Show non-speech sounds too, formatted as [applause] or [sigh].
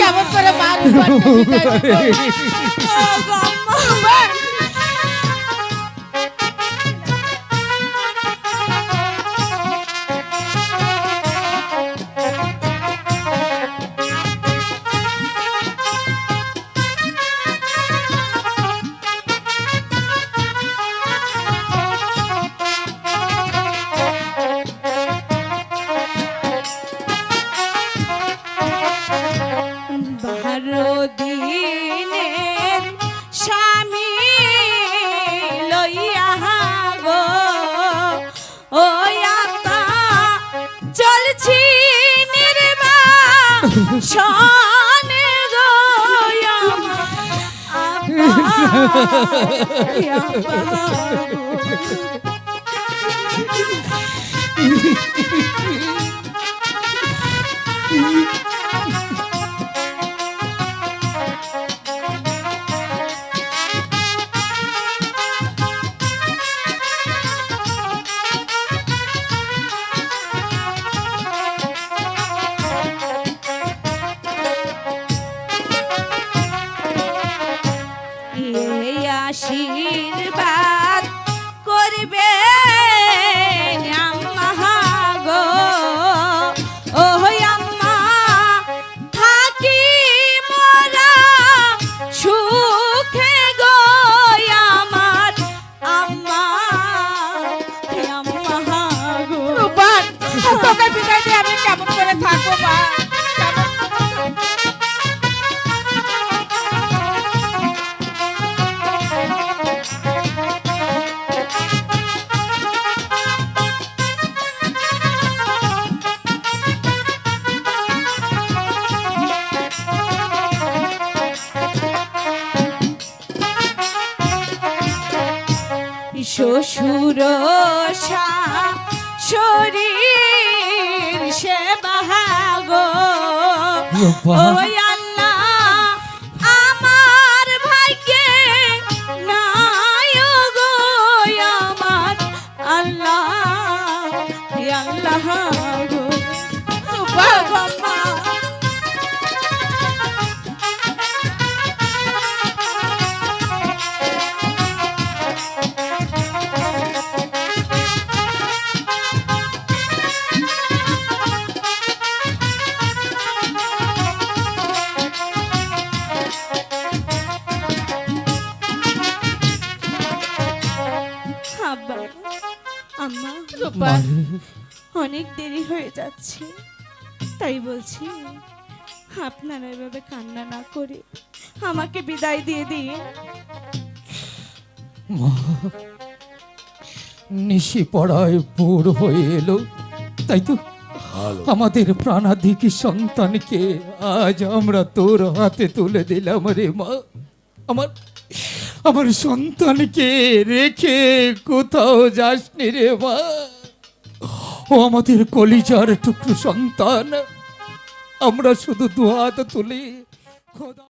কেমন করে মানুষ [laughs] শনে গো [laughs] শ্বশুর শরীর সে বাহাগো ওই আল্লাহ আমার ভাগ্যে নাই আম্মা অনেক দেরি হয়ে যাচ্ছে। তাই বলছি আপনারা এভাবে কান্না না করে আমাকে বিদায় দিয়ে দিন। নিশি পড়ায় ভোর হয়ে এলো। তাই তো আমাদের প্রাণাধিক সন্তানকে আজ আমরা তোর হাতে তুলে দিলাম রে মা। আমার আমার সন্তানকে রেখে কোথাও যাসনি রে মা। ও আমাদের কলিজার টুকরো সন্তান। আমরা শুধু দু হাত তুলি। খোদা